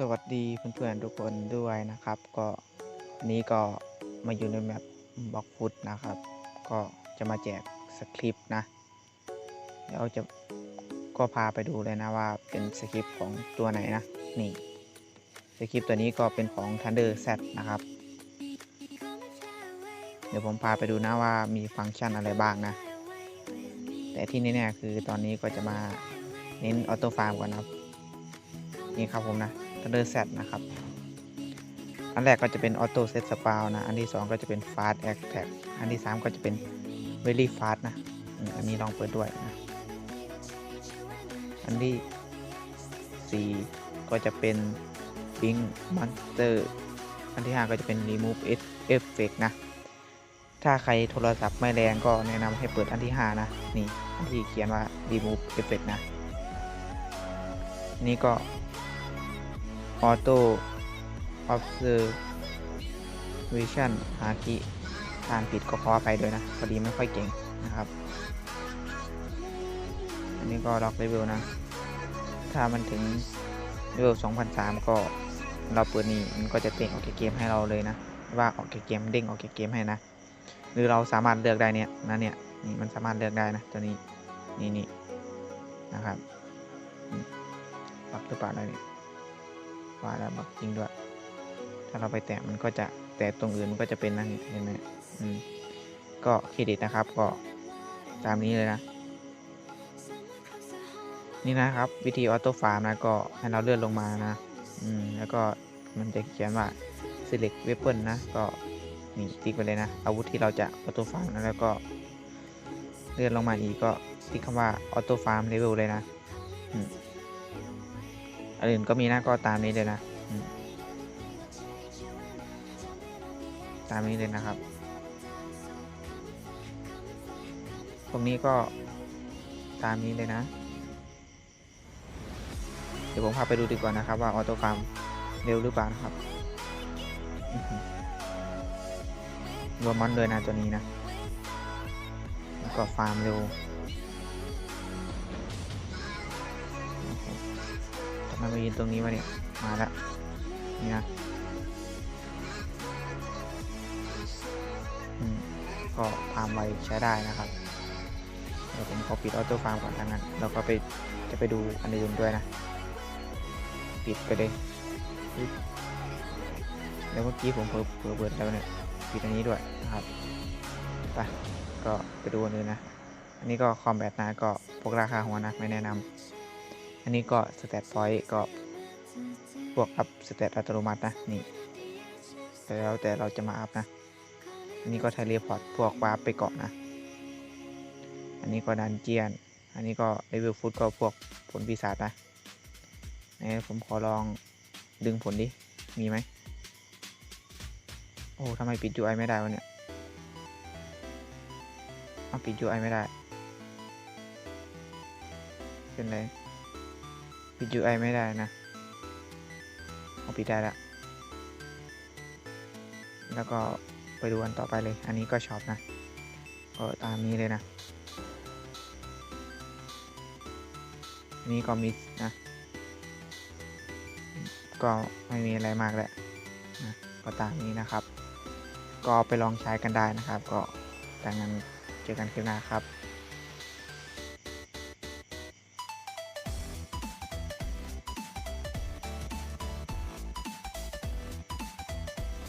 สวัสดีเพื่อนๆทุกคนด้วยนะครับ ก็วันนี้ก็มาอยู่ในแมปบล็อกฟุตนะครับ ก็จะมาแจกสคริปต์นะ เดี๋ยวจะก็พาไปดูเลยนะว่าเป็นสคริปต์ของตัวไหนนะ นี่สคริปต์ตัวนี้ก็เป็นของ Thunder Z นะครับ เดี๋ยวผมพาไปดูนะว่ามีฟังก์ชันอะไรบ้างนะ แต่ที่แน่ๆคือตอนนี้ก็จะมาเน้นออโต้ฟาร์มก่อนนะครับนี่ครับผมนะ Thunder Z นะครับ อันแรกก็จะเป็น Auto Set Spawn นะ อันที่ 2 ก็จะเป็น Fast Attack อันที่ 3 ก็จะเป็น Very Fast นะ อันนี้ลองเปิดด้วยนะ อันที่ 4 ก็จะเป็น Pink Monster อันที่ 5 ก็จะเป็น Remove Effect นะ ถ้าใครโทรศัพท์ไม่แรงก็แนะนำให้เปิดอันที่ 5 นะ นี่ อันที่เขียนว่า Remove Effect นะ นี่ก็ Auto Observation หาคีทานผิดก็ขออภัยด้วยนะ พอดีไม่ค่อยเก่งนะครับ อันนี้ก็ล็อกเลเวลนะ ถ้ามันถึงเลเวล2003 ก็เราเปิดนี่มันก็จะเด้งออกจากเกมให้เราเลยนะ ว่าออกจากเกมเด้งออกจากเกมให้นะ หรือเราสามารถเลือกได้เนี่ยนะเนี่ยนี่มันสามารถเลือกได้นะตัวนี้นี่นี่นะครับปรับหรือเปล่านะเนี่ย ว่าแล้วบักจริงด้วย ถ้าเราไปแตะมันก็จะแตะตรงอื่นมันก็จะเป็นนั่นเห็นไหมอืมก็เครดิตนะครับก็ตามนี้เลยนะ นี่นะครับ วิธีออโต้ฟาร์มนะก็ให้เราเลื่อนลงมานะ อืมแล้วก็มันจะเขียนว่า select weapon นะ ก็นี่ติ๊กไปเลยนะ อาวุธที่เราจะออโต้ฟาร์มนะแล้วก็ เลื่อนลงมาอีกก็ติ๊กคำว่าออโต้ฟาร์มเลเวลเลยนะ อืม อันอื่นก็มีนะก็ตามนี้เลยนะ ตามนี้เลยนะครับ ตรงนี้ก็ตามนี้เลยนะ เดี๋ยวผมพาไปดูดีกว่านะครับ ว่าออโต้ฟาร์มเร็วหรือเปล่านะครับรวมมอนเลยนะตัวนี้นะแล้วก็ฟาร์มเร็ว ทำไมายืนตรงนี้วะเนี่ย มาแล้วนี่นะอืมก็ฟาร์มไวใช้ได้นะครับ เดี๋ยวผมขอปิดออโต้ฟาร์มก่อนทั้งนั้นแล้วก็ไปจะไปดูอันอื่นด้วยนะ ปิดไปเลยแล้วเมื่อกี้ผมเผลอเผลอเปิดแล้วเนี่ยปิดอันนี้ด้วยนะครับไปก็ไปดูอันอื่นนะ อันนี้ก็คอมแบทนะก็พวกราคาหัวนะไม่แนะนำ อันนี้ก็สเตตพอยต์ก็พวกอัพสเตตอัตโนมัตินะนี่แต่แล้วแต่เราจะมาอัพนะอันนี้ก็ไทเลพอร์ตพวกวาร์ปไปเกาะนะ อันนี้ก็ดันเจียน อันนี้ก็เลเวลฟุตก็พวกผลปีศาจนะไหนผมขอลองดึงผลดิ มีไหม โอ้ทำไมปิด UI ไม่ได้วะเนี่ยเอาปิด UI ไม่ได้ เป็นไร ปิด UI ไม่ได้นะเอาปิดได้ละแล้วก็ไปดูอันต่อไปเลย อันนี้ก็ช็อปนะ ก็ตามนี้เลยนะ อันนี้ก็มิสนะ ก็ไม่มีอะไรมากแหละนะก็ตามนี้นะครับ ก็ไปลองใช้กันได้นะครับ ก็ดังนั้นเจอกันคลิปหน้าครับ